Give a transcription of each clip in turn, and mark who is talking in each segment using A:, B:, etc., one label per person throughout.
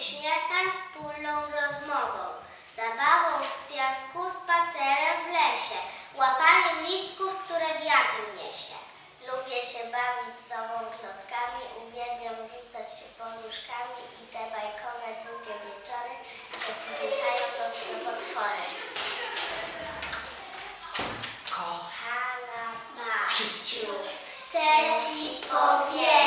A: uśmiechem, wspólną rozmową, zabawą w piasku, spacerem w lesie, łapaniem listków, które wiatr niesie. Lubię się bawić z sobą klockami, uwielbiam rzucać się poduszkami i te bajkowe długie wieczory, kiedy znikają nocne potwory. Kochana babciu, chcę Ci powiedzieć,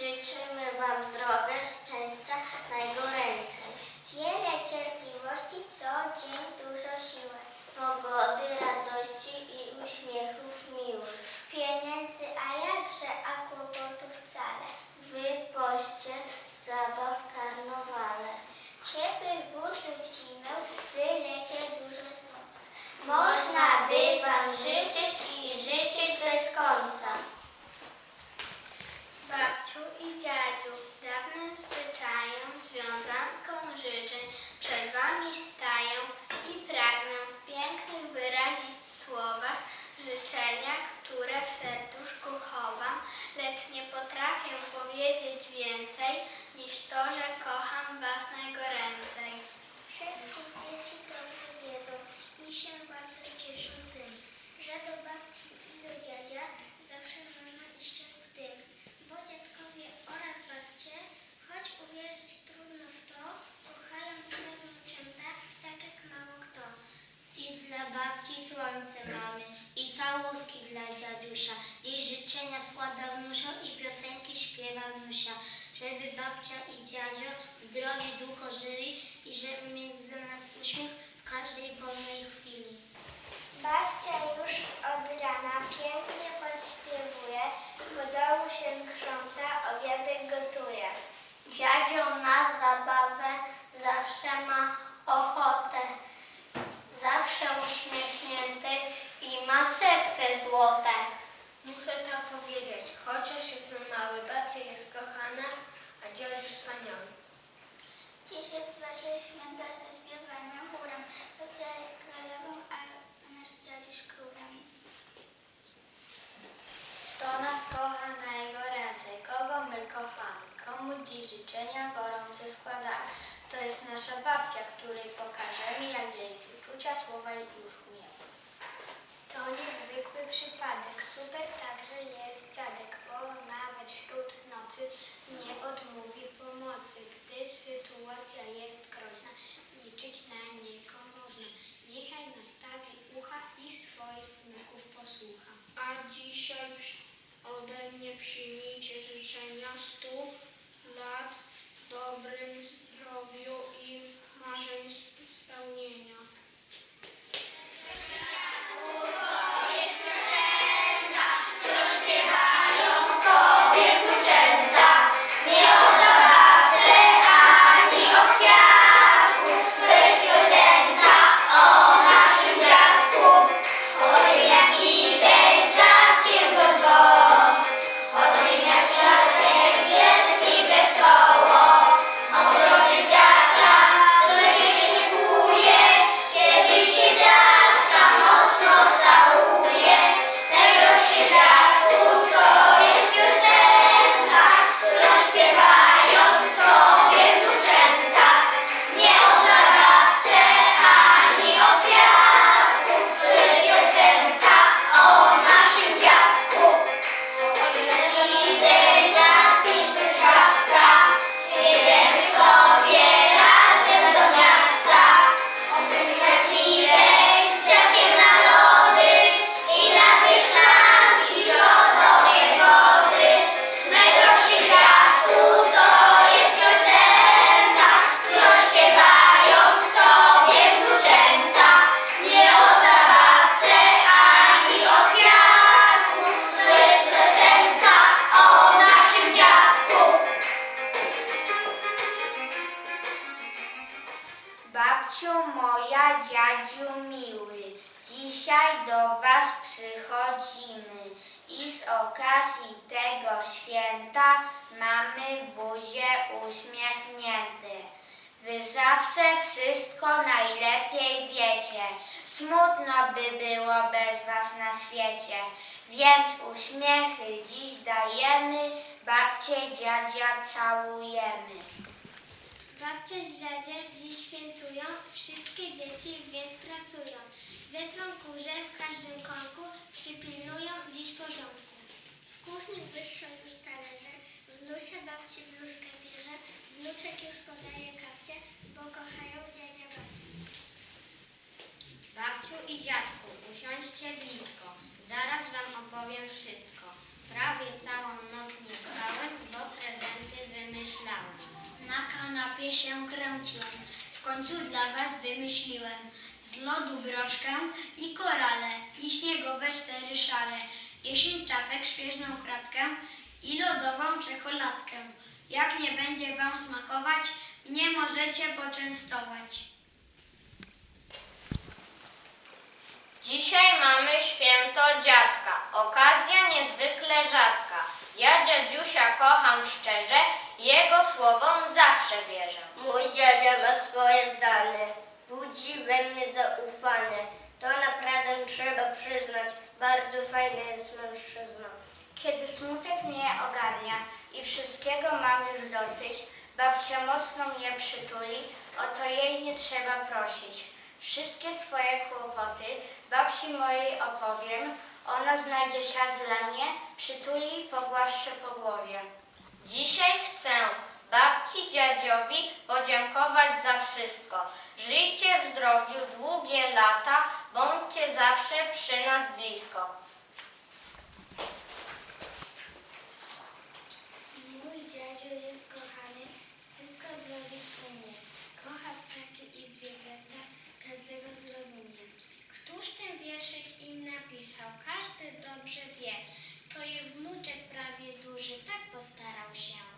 A: Życzymy Wam zdrowia, szczęścia, najgoręcej. Wiele
B: cierpliwości, co dzień dużo siły.
A: Pogody, radości i uśmiechów miłych.
C: Pieniędzy,
B: a jakże, a
C: kłopotów
B: wcale.
A: Wypoście, zabaw, karnowale.
D: Ciepłych butów w zimę, w lecie dużo słońca.
A: Można by Wam życzyć i życzyć bez końca.
D: Babciu i dziadziu, dawnym zwyczajem, związanką życzeń przed Wami staję i pragnę w pięknych wyrazić słowach życzenia, które w serduszku chowam, lecz nie potrafię powiedzieć więcej niż to, że kocham Was najgoręcej. Wszystkie
C: dzieci dobrze wiedzą i się bardzo cieszą tym, że do babci i do dziadzia zawsze można iść w tym, bo dziadkowie oraz
B: babcie, choć uwierzyć trudno w to, kochają swoją wnuczęta tak jak mało kto.
E: Dziś dla babci słońce mamy i całuski dla dziadusia. Dziś życzenia składa wnusia i piosenki śpiewa wnusia, żeby babcia i dziadzio zdrowi długo żyli i żeby mieli dla nas uśmiech w każdej wolnej chwili.
C: Babcia już od rana pięknie podśpiewuje, po się krząta, obiadek gotuje.
F: Dziadzio na zabawę zawsze ma ochotę, zawsze uśmiechnięty i ma serce złote. Muszę to powiedzieć, chociaż jestem mały, babcia jest kochana, a dziadziuś wspaniały.
B: Dziś jest wasze święta
C: ze śpiewaniem chórem.
B: Babcia jest królową, a
C: nasz dziaduś królem.
G: Kto nas kocha najgoręcej, kogo my kochamy, komu dziś życzenia gorące składamy. To jest nasza babcia, której pokażemy, jak dzielić uczucia, słowa i już umiemy. To niezwykły przypadek. Super także jest dziadek, bo nawet wśród nocy nie odmówi pomocy. Gdy sytuacja jest groźna, liczyć na niego uważnie. Niechaj nastawi ucha i swoich wnuków posłucha.
H: A dzisiaj ode mnie przyjmijcie życzenia stu lat w dobrym zdrowiu i marzeń spełnieniu.
I: Moja, dziadziu miły, dzisiaj do was przychodzimy i z okazji tego święta mamy buzie uśmiechnięte. Wy zawsze wszystko najlepiej wiecie, smutno by było bez was na świecie, więc uśmiechy dziś dajemy, babcie, dziadzia całujemy. Babcia z dziadziem dziś świętują, wszystkie dzieci więc pracują. Zetrą
C: kurze w każdym kątku, przypilnują
G: dziś porządku. W
C: kuchni wyższą już talerze, wnusia babci bluzkę bierze, wnuczek już podaje kapcie, bo kochają dziadzia babcię.
J: Babciu i dziadku, usiądźcie blisko, zaraz wam opowiem wszystko. Prawie całą noc nie spałem.
G: Na kanapie się kręciłem, w końcu dla was wymyśliłem. Z lodu broszkę i korale, i śniegowe cztery szale, dziesięć czapek, świeżą kratkę i lodową czekoladkę. Jak nie będzie wam smakować, nie możecie poczęstować.
J: Dzisiaj mamy święto dziadka, okazja niezwykle rzadka. Ja dziadziusia kocham szczerze, jego słowom zawsze wierzę.
K: Mój dziadzia ma swoje zdanie, budzi we mnie zaufanie. To naprawdę trzeba przyznać, bardzo fajny jest mężczyzna.
B: Kiedy smutek mnie ogarnia
I: i
B: wszystkiego mam już
I: dosyć,
B: babcia mocno mnie
I: przytuli,
B: o
I: to jej nie trzeba prosić. Wszystkie
B: swoje kłopoty
I: babci mojej opowiem,
B: ona znajdzie
I: czas dla mnie, przytuli i pogłaszczę po głowie.
J: Dzisiaj chcę babci, dziadziowi podziękować za wszystko. Żyjcie w zdrowiu długie lata, bądźcie zawsze przy nas blisko.
G: Mój dziadzio jest kochany, wszystko zrobić umie. Kocha ptaki i zwierzęta, każdego zrozumie. Któż ten wierszyk im napisał, każdy dobrze wie. To wnuczek prawie duży, tak postarał się.